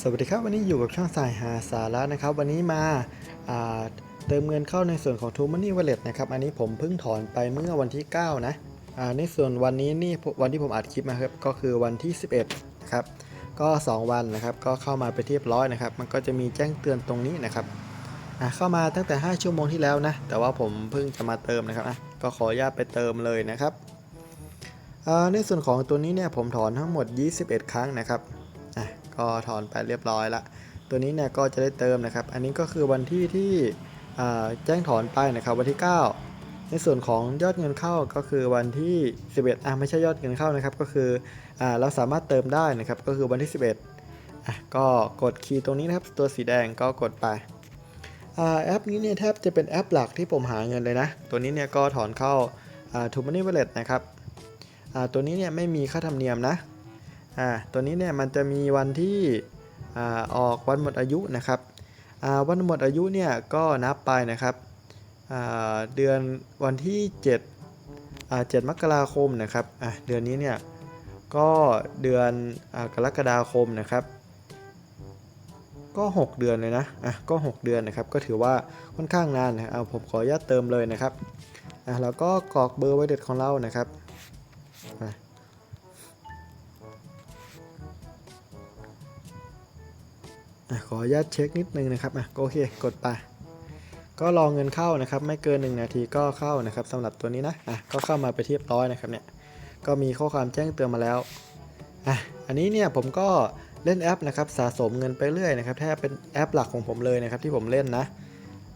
สวัสดีครับวันนี้อยู่กับช่องสายหาสาระนะครับ วันนี้มาาเติมเงินเข้าในส่วนของ t ูมันนี่ว a ล e t นะครับ อันนี้ผมเพิ่งถอนไปเมื่อวันที่ 9 นะในส่วนวันนี้นี่วันที่ผมอัดคลิปมาครับก็คือวันที่ 11นะครับก็ 2 วันนะครับก็เข้ามาไปนที่เรียบร้อยนะครับ มันก็จะมีแจ้งเตือนตรงนี้นะครับเข้ามาตั้งแต่ 5 ชั่วโมงที่แล้วนะ แต่ว่าผมเพิ่งจะมาเติมนะครับก็ขออนุญาตไปเติมเลยนะครับในส่วนของตัวนี้เนี่ยผมถอนทั้งหมด 21 ครั้งนะครับ ก็ถอนไปเรียบร้อยละ ตัวนี้เนี่ยก็จะได้เติมนะครับ อันนี้ก็คือวันที่ที่แจ้งถอนไปนะครับวันที่ 9 ในส่วนของยอดเงินเข้าก็คือวันที่ 11อะไม่ใช่ยอดเงินเข้านะครับก็คืออเราสามารถเติมได้นะครับก็คือวันที่ 11อะก็กดคีย์ตรงนี้นะครับตัวสีแดงก็กดไปอ่าแอปนี้เนี่ยแทบจะเป็นแอปหลักที่ผมหาเงินเลยนะ ตัวนี้เนี่ยก็ถอนเข้าทูมันนี่วลเลตนะครับตัวนี้เนี่ยไม่มีค่าธรรมเนียมนะ อ่าตัวนี้เนี่ยมันจะมีวันที่อ่าออกวันหมดอายุนะครับอ่าวันหมดอายุเนี่ยก็นับไปนะครับอ่าเดือนวันที่7อ่า7มกราคมนะครับอะเดือนนี้เนี่ยก็เดือนอ่ากรกฎาคมนะครับ ก็ 6 เดือนเลยนะอะก็ 6 เดือนนะครับ ก็ถือว่าค่อนข้างนานนะเอาผมขออนุญาตเติมเลยนะครับอะแล้วก็กรอกเบอร์ไว้เด็ดของเรานะครับอะ ขออนุญาตเช็คนิดนึงนะครับอะโอเคกดไปก็รอเงินเข้านะครับ ไม่เกิน 1 นาทีก็เข้านะครับสำหรับตัวนี้นะอะก็เข้ามาไปนที่เรียบร้อยนะครับเนี่ยก็มีข้อความแจ้งเตือนมาแล้วอะอันนี้เนี่ยผมก็เล่นแอปนะครับสะสมเงินไปเรื่อยนะครับแทบเป็นแอปหลักของผมเลยนะครับที่ผมเล่นนะ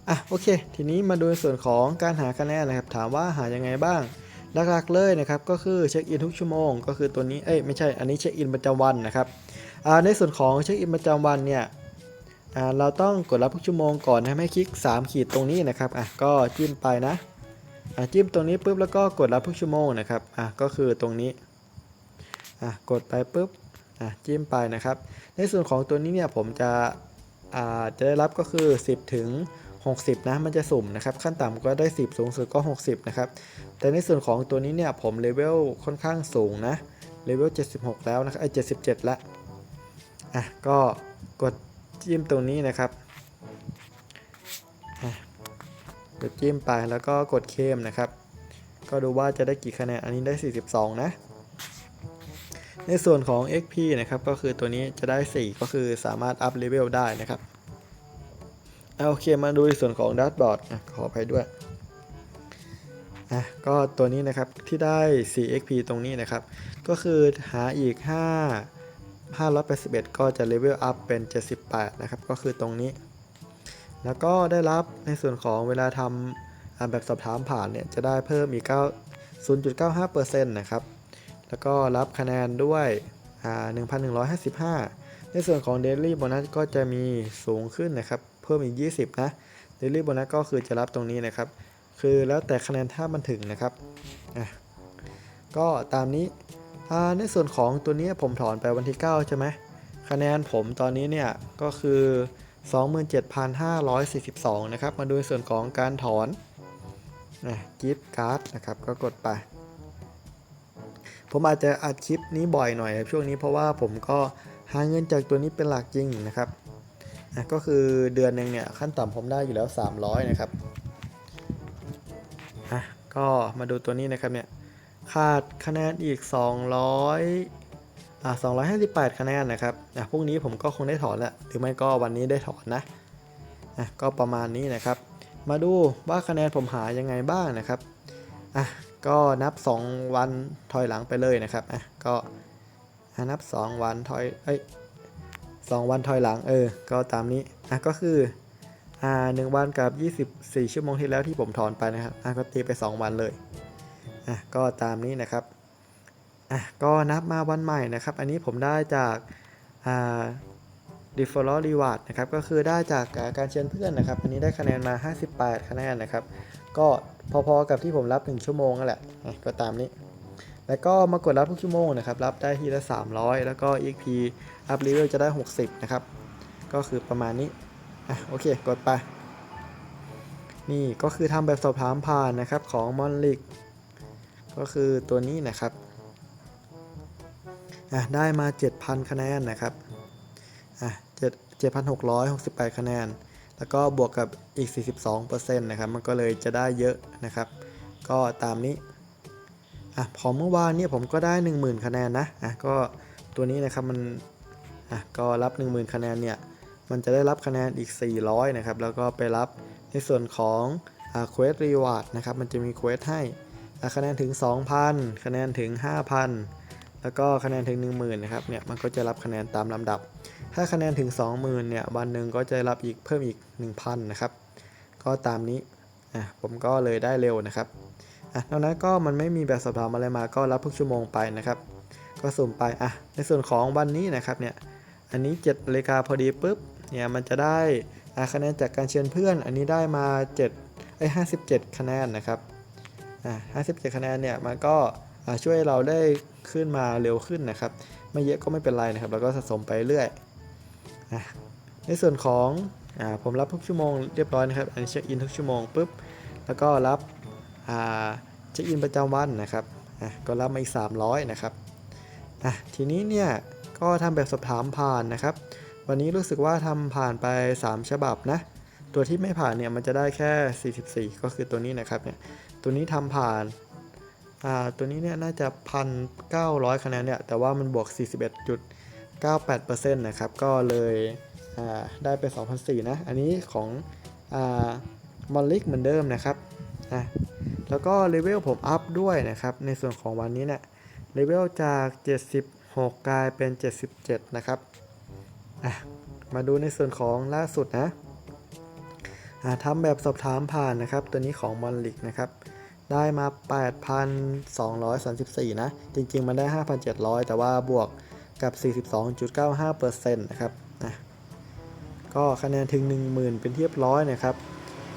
อะโอเค ทีนี้มาดูส่วนของการหาคะแนนนะครับ ถามว่าหายังไงบ้างหลักๆเลยนะครับก็คือเช็คอินทุกชั่วโมง ก็คือตัวนี้เอ้ยไม่ใช่อันนี้เช็คอินประจำวันนะครับอ่าในส่วนของเช็คอินประจำวันเนี่ย เราต้องกดรับทุกชั่วโมงก่อนนะให้คลิก 3 ขีดตรงนี้นะครับอะก็จิ้มไปนะอะจิ้มตรงนี้ปุ๊บแล้วก็กดรับทุกชั่วโมงนะครับอะก็คือตรงนี้อะกดไปปุ๊บอะจิ้มไปนะครับ ในส่วนของตัวนี้เนี่ยผมจะอ่าจะได้รับก็คือ 10 ถึง 60 นะมันจะสุ่มนะครับ ขั้นต่ำก็ได้ 10 สูงสุดก็ 60 นะครับ แต่ในส่วนของตัวนี้เนี่ยผมเลเวลค่อนข้างสูงนะเลเวล76 แล้วนะครับไอ้77ล้วอะก็กด จิ้มตรงนี้นะครับกดจิ้มไปแล้วก็กดเข้มนะครับ ก็ดูว่าจะได้กี่คะแนน อันนี้ได้ 42 นะ ในส่วนของ XP นะครับ ก็คือตัวนี้จะได้ 4 ก็คือสามารถอัพเลเวลได้นะครับอะโอเคมาดูในส่วนของดัชบอร์ดขออภัยด้วยอะก็ตัวนี้นะครับที่ได้ 4 XP ตรงนี้นะครับ ก็คือหาอีก 5 581 ก็จะเลเวลอัพเป็น 78 นะครับ ก็คือตรงนี้ แล้วก็ได้รับในส่วนของเวลาทำแบบสอบถามผ่านเนี่ย จะได้เพิ่มอีก 0.95%นะครับ แล้วก็รับคะแนนด้วย 1,155 ในส่วนของ Daily Bonus ก็จะมีสูงขึ้นนะครับ เพิ่มอีก 20 นะ Daily Bonus ก็คือจะรับตรงนี้นะครับ คือแล้วแต่คะแนนถ้ามันถึงนะครับ ก็ตามนี้ ในส่วนของตัวนี้ผมถอนไปวันที่ 9 ใช่ไหมคะแนนผมตอนนี้เนี่ยก็คือ 27,542 นะครับ มาดูส่วนของการถอนนะกิฟต์การ์ดนะครับก็กดไป ผมอาจจะอัดคลิปนี้บ่อยหน่อยช่วงนี้เพราะว่าผมก็หาเงินจากตัวนี้เป็นหลักจริงนะครับอะก็คือเดือนหนึ่งเนี่ยขั้นต่ำผมได้อยู่แล้ว 300 นะครับอะก็มาดูตัวนี้นะครับเนี่ย ขาดคะแนนอีก 200อ่า258 คะแนนนะครับอะพรุ่งนี้ผมก็คงได้ถอนแหละหรือไม่ก็วันนี้ได้ถอนนะอะก็ประมาณนี้นะครับ มาดูว่าคะแนนผมหายังไงบ้างนะครับอะก็นับ 2 วันถอยหลังไปเลยนะครับอะก็นับ 2 วันถอยเอ้ยสองวันถอยหลังเออ ก็ตามนี้อะก็คืออ่าหนึ่งวันกับ 24 ชั่วโมงที่แล้วที่ผมถอนไปนะครับอะก็ตีไป 2 วันเลย อะก็ตามนี้นะครับอะก็นับมาวันใหม่นะครับ อันนี้ผมได้จากอ่า d e f e r a l Reward นะครับ ก็คือได้จากการเชิญเพื่อนนะครับ อันนี้ได้คะแนนมา 58 คะแนนนะครับ ก็พอๆกับที่ผมรับ 1 ชั่วโมงนั่นแหละก็ตามนี้ แล้วก็มากดรับทุกชั่วโมงนะครับ รับได้ทีละ 300 แล้วก็ EXP up level จะได้ 60 นะครับ ก็คือประมาณนี้ อะ โอเค กดไป นี่ก็คือทำแบบสอบถามผ่านนะครับของ m o n l i k ก็คือตัวนี้นะครับได้มา 7,000 คะแนนนะครับอะ7,668 คะแนน แล้วก็บวกกับอีก 42%นะครับ มันก็เลยจะได้เยอะนะครับ ก็ตามนี้อะพอเมื่อวานเนี่ยผมก็ได้ 10,000 คะแนนนะอะก็ตัวนี้นะครับมันอะก็รับ 10,000 คะแนนเนี่ย มันจะได้รับคะแนนอีก 400 นะครับ แล้วก็ไปรับในส่วนของอ่า Quest Reward นะครับ มันจะมี Quest ให้ คะแนนถึง 2,000 คะแนนถึง 5,000 แล้วก็คะแนนถึง 10,000นะครับเนี่ยมันก็จะรับคะแนนตามลำดับ ถ้าคะแนนถึง 20,000เนี่ยวันหนึ่งก็จะรับอีกเพิ่มอีก 1,000นะครับก็ตามนี้อะผมก็เลยได้เร็วนะครับอะนอกนั้นก็มันไม่มีแบบสอบถามอะไรมาก็รับทุกชั่วโมงไปนะครับก็สุ่มไปอะในส่วนของวันนี้นะครับเนี่ยอันนี้7นาฬิกาพอดีปุ๊บเนี่ยมันจะได้อะคะแนนจากการเชิญเพื่อน อันนี้ได้มา7ไอ้57 คะแนนนะครับ 57 คะแนนเนี่ยมันก็ช่วยเราได้ขึ้นมาเร็วขึ้นนะครับ ไม่เยอะก็ไม่เป็นไรนะครับ แล้วก็สะสมไปเรื่อยอในส่วนของอผมรับทุกชั่วโมงเรียบร้อยนะครับ อันนี้เช็คอินทุกชั่วโมงปุ๊บ แล้วก็รับเช็คอินประจำวันนะครับ ก็รับมาอีก 300 นะครับ ทีนี้เนี่ยก็ทำแบบสอบถามผ่านนะครับ วันนี้รู้สึกว่าทำผ่านไป 3 ฉบับนะ ตัวที่ไม่ผ่านเนี่ยมันจะได้แค่ 44 ก็คือตัวนี้นะครับเนี่ยตัวนี้ทำผ่านอ่าตัวนี้เนี่ยน่าจะ 1,900 คะแนนเนี่ยแต่ว่ามันบวก 41.98%นะครับก็เลยอ่าได้ไป2,004นะอันนี้ของอ่ามอลลิกเหมือนเดิมนะครับอะแล้วก็เลเวลผมอัพด้วยนะครับในส่วนของวันนี้เนี่ยเลเวลจาก 76 กลายเป็น 77 นะครับอะมาดูในส่วนของล่าสุดนะ ทำแบบสอบถามผ่านนะครับ ตัวนี้ของมอนลิกนะครับได้มา 8,234 นะ จริง ๆ มันได้ 5,700 แต่ว่าบวกกับ 42.95%นะครับอะก็คะแนนถึง 10,000 เป็นเรียบร้อยนะครับ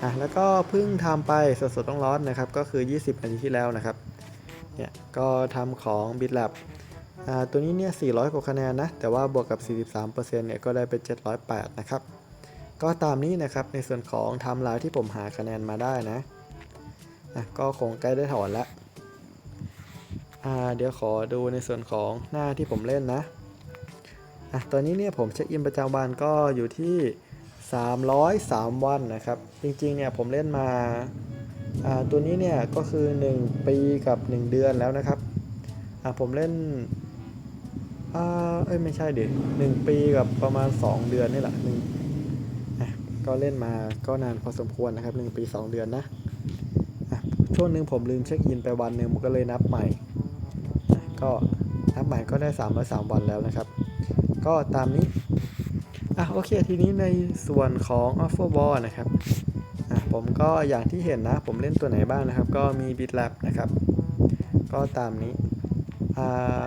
อะแล้วก็เพิ่งทำไปสดๆต้องร้อนนะครับ ก็คือ 20 นาทีที่แล้วนะครับ เนี่ยก็ทำของ BitLab อ่าตัวนี้เนี่ย 400 กว่าคะแนนนะ แต่ว่าบวกกับ 43%เนี่ย ก็ได้ไป708 นะครับ ก็ตามนี้นะครับในส่วนของไทม์ไลน์ที่ผมหาคะแนนมาได้นะอะก็คงใกล้ได้ถอนแล้วอ่าเดี๋ยวขอดูในส่วนของหน้าที่ผมเล่นนะอะตอนนี้เนี่ยผมเช็คอินประจำวันก็อยู่ที่ 303 วันนะครับ จริงๆเนี่ยผมเล่นมาอ่าตัวนี้เนี่ยก็คือ 1 ปีกับ 1 เดือนแล้วนะครับอะผมเล่นอ่าเอ้ยไม่ใช่ดิหนึ่งปีกับประมาณ 2 เดือนนี่แหละหนึ่งอะ ก็เล่นมาก็นานพอสมควรนะครับ1ปี 2 เดือนนะช่วงหนึ่งผมลืมเช็คอินไปวันหนึ่งผมก็เลยนับใหม่ ก็นับใหม่ก็ได้303วันแล้วนะครับ ก็ตามนี้อะโอเคทีนี้ในส่วนของ Offer Ball นะครับอะผมก็อย่างที่เห็นนะ ผมเล่นตัวไหนบ้างนะครับ ก็มี BitLab นะครับ ก็ตามนี้อ่า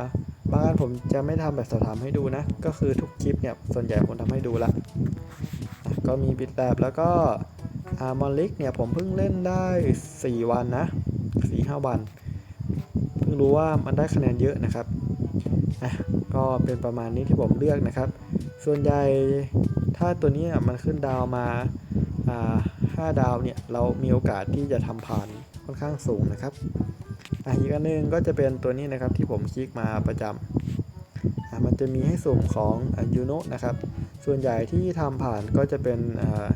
บางอันผมจะไม่ทำแบบสอบถามให้ดูนะ ก็คือทุกคลิปเนี่ย ส่วนใหญ่ผมทำให้ดูละ ก็มี BitLab แล้วก็อามอลลิกเนี่ยผมเพิ่งเล่นได้ 4 วันนะ 4-5 วัน เพิ่งรู้ว่ามันได้คะแนนเยอะนะครับอะก็เป็นประมาณนี้ที่ผมเลือกนะครับ ส่วนใหญ่ถ้าตัวนี้มันขึ้นดาวมาอ่าห้าดาวเนี่ยเรามีโอกาสที่จะทำผ่านค่อนข้างสูงนะครับอะอีกอันหนึงก็จะเป็นตัวนี้นะครับที่ผมคลิกมาประจำอะมันจะมีให้สุ่มของยูโนนะครับ ส่วนใหญ่ที่ทำผ่านก็จะเป็นอ่า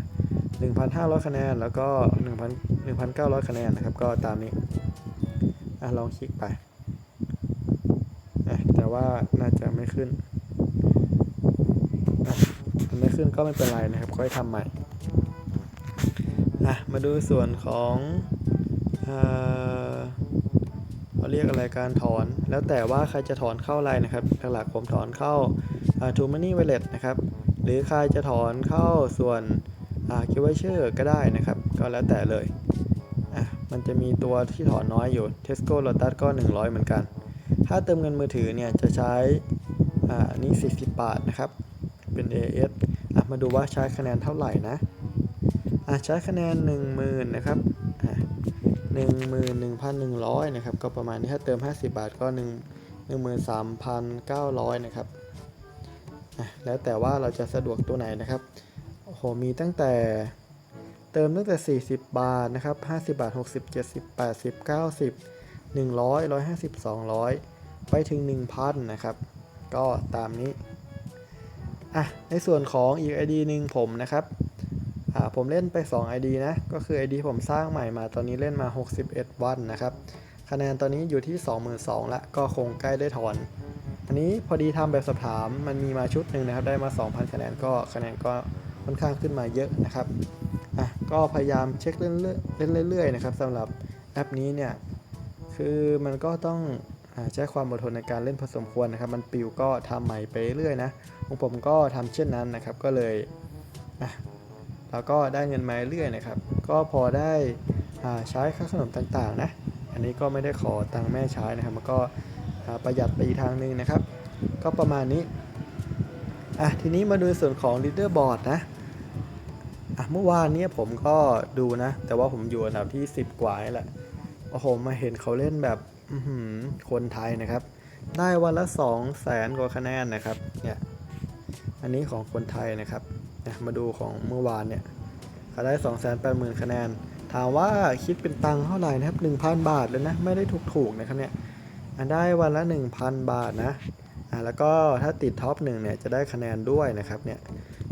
1,500 คะแนน แล้วก็1,000 1,900 คะแนนนะครับ ก็ตามนี้อะลองคลิกไปอะแต่ว่าน่าจะไม่ขึ้นมันไม่ขึ้นก็ไม่เป็นไรนะครับ ค่อยทำใหม่อะมาดูส่วนของเขาเรียกอะไรการถอน แล้วแต่ว่าใครจะถอนเข้าอะไรนะครับ หลักๆผมถอนเข้า True Money Wallet นะครับ หรือใครจะถอนเข้าส่วนอ่า Q Voucher ก็ได้นะครับ ก็แล้วแต่เลยอะมันจะมีตัวที่ถอนน้อยอยู่ Tesco Lotus ก็ 100 เหมือนกัน ถ้าเติมเงินมือถือเนี่ยจะใช้อ่าอันนี้40 บาทนะครับ เป็น AS อะมาดูว่าใช้คะแนนเท่าไหร่นะอะใช้คะแนน 10,000นะครับอะ11,100 นะครับ ก็ประมาณนี้ถ้าเติม 50 บาทก็ 1 13,900 นะครับอะ แล้วแต่ว่าเราจะสะดวกตัวไหนนะครับโอ้โหมีตั้งแต่เติมตั้งแต่ 40 บาทนะครับ 50 บาท 60 70 80 90 100 150 200 ไปถึง 1,000 นะครับ ก็ตามนี้ อะ ในส่วนของอีก ID หนึ่งผมนะครับ อ่า ผมเล่นไป 2 ID นะ ก็คือ ID ผมสร้างใหม่มา ตอนนี้เล่นมา 61 วันนะครับ คะแนนตอนนี้อยู่ที่ 22,000ละ ก็คงใกล้ได้ถอน อันนี้พอดีทำแบบสอบถามมันมีมาชุดหนึ่งนะครับ ได้มา 2,000 คะแนนก็คะแนนก็ค่อนข้างขึ้นมาเยอะนะครับอะก็พยายามเช็คเล่นเรื่อยๆนะครับสำหรับแอปนี้เนี่ยคือมันก็ต้องอใช้ความอดทนในการเล่นพอสมควรนะครับ มันปิวก็ทำใหม่ไปเรื่อยนะของผมก็ทำเช่นนั้นนะครับ ก็เลยอะแล้วก็ได้เงินมาเรื่อยนะครับ ก็พอได้อ่าใช้ค่าขนมต่างๆนะ อันนี้ก็ไม่ได้ขอตังค์แม่ใช้นะครับ มันก็ ประหยัดไปอีกทางหนึงนะครับ ก็ประมาณนี้อะทีนี้มาดูส่วนของ leaderboard นะอะเมื่อวานเนี้ผมก็ดูนะ แต่ว่าผมอยู่อันดับที่ 10 กว่าแหละโอ้โหมาเห็นเขาเล่นแบบคนไทยนะครับ ได้วันละ 2 0 0แสนกว่าคะแนนนะครับเนี่ยอันนี้ของคนไทยนะครับนะมาดูของเมื่อวานเนี่ยเขาได้ 2 8 0 0 0 0 คะแนน ถามว่าคิดเป็นตังค์เท่าไหร่นะครับ 1,000 บาทเลยนะ ไม่ได้ถูกๆนะครับเนี่ย ได้วันละ 1,000 บาทนะอะแล้วก็ถ้าติดท็อปหนึ่งเนี่ยจะได้คะแนนด้วยนะครับเนี่ย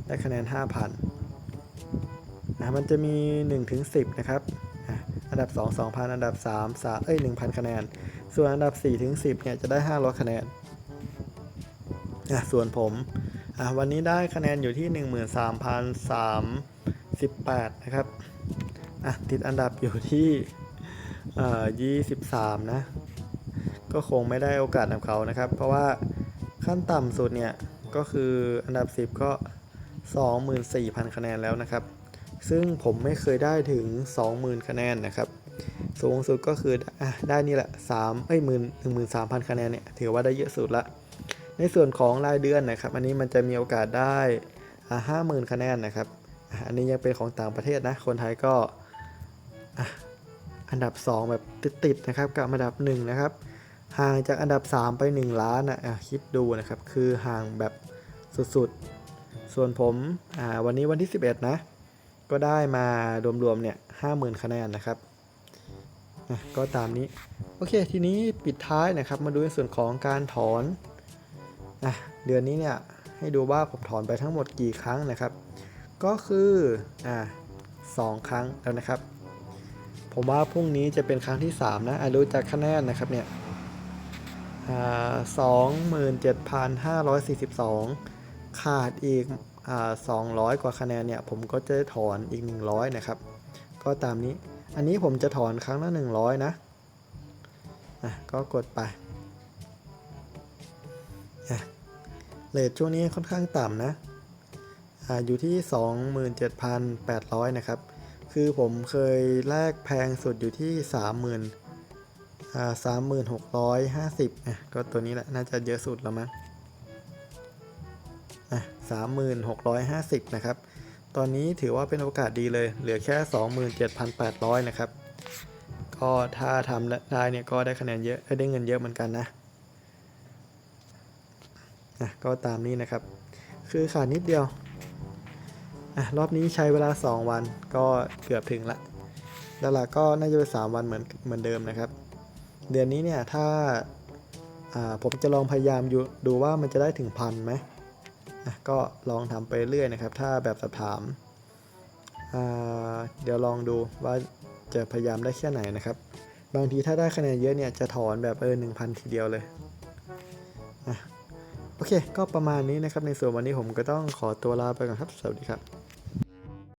ได้คะแนน 5,000นะมันจะมี1ถึง10 นะครับอันดับ 2 2,000 อันดับ 3 3เอ้ย 1,000 คะแนน ส่วนอันดับ 4 ถึง 10 เนี่ย จะได้ 500 คะแนนอะส่วนผม อะ วันนี้ได้คะแนนอยู่ที่ 13,038 นะครับ อะ ติดอันดับอยู่ที่ เอ่อ 23 นะ ก็คงไม่ได้โอกาสกับเขานะครับ เพราะว่าขั้นต่ำสุดเนี่ย ก็คืออันดับ 10 ก็ 24,000 คะแนนแล้วนะครับ ซึ่งผมไม่เคยได้ถึง 20,000 คะแนนนะครับ สูงสุดก็คืออได้นี่แหละ3เอ้ยหมื่นหนึ่งหมื่นสามพันคะแนนเนี่ยถือว่าได้เยอะสุดละ ในส่วนของรายเดือนนะครับ อันนี้มันจะมีโอกาสได้ห้าหมื่นคะแนนนะครับ อันนี้ยังเป็นของต่างประเทศนะ คนไทยก็อันดับ 2 แบบติดๆนะครับกับอันดับ 1 นะครับ ห่างจากอันดับ 3 ไป 1 ล้านนะอะคิดดูนะครับ คือห่างแบบสุดๆ ส่วนผมอ่าวันนี้วันที่ 11 นะ ก็ได้มารวมๆเนี่ยห้าหมื่นคะแนนนะครับอะก็ตามนี้ โอเค ทีนี้ปิดท้ายนะครับ มาดูในส่วนของการถอนอะเดือนนี้เนี่ยให้ดูว่าผมถอนไปทั้งหมดกี่ครั้งนะครับ ก็คืออ่าสองครั้งแล้วนะครับ ผมว่าพรุ่งนี้จะเป็นครั้งที่ 3 นะอะดูจากคะแนนนะครับเนี่ย สองหมื่นเจ็ดพันห้าร้อยสี่สิบสองขาดอีกอ่า200กว่าคะแนนเนี่ย ผมก็จะถอนอีก100นะครับ ก็ตามนี้ อันนี้ผมจะถอนครั้งละ100นะอะก็กดไปเลทช่วงนี้ค่อนข้างต่ำนะออยู่ที่ 27,800 นะครับ คือผมเคยแลกแพงสุดอยู่ที่ 30,000อ่า3650อะก็ตัวนี้แหละน่าจะเยอะสุดแล้วมั้งอะสามหมื่นหกร้อยห้าสิบนะครับ ตอนนี้ถือว่าเป็นโอกาสดีเลย เหลือแค่สองหมื่นเจ็ดพันแปดร้อยนะครับ ก็ถ้าทำได้เนี่ยก็ได้คะแนนเยอะได้เงินเยอะเหมือนกันนะอะก็ตามนี้นะครับ คือขาดนิดเดียวอะรอบนี้ใช้เวลา 2 วันก็เกือบถึงละแล้วล่ะก็น่าจะเป็น3วันเหมือนเหมือนเดิมนะครับ เดือนนี้เนี่ยถ้าาผมจะลองพยายามอยู่ดูว่ามันจะได้ถึงพันไหมก็ลองทำไปเรื่อยนะครับ ถ้าแบบสอบถามาเดี๋ยวลองดูว่าจะพยายามได้แค่ไหนนะครับ บางทีถ้าได้คะแนนเยอะเนี่ยจะถอนแบบเออหนึ่งพันทีเดียวเลยอโอเค ก็ประมาณนี้นะครับ ในส่วนวันนี้ผมก็ต้องขอตัวลาไปก่อนครับ สวัสดีครับ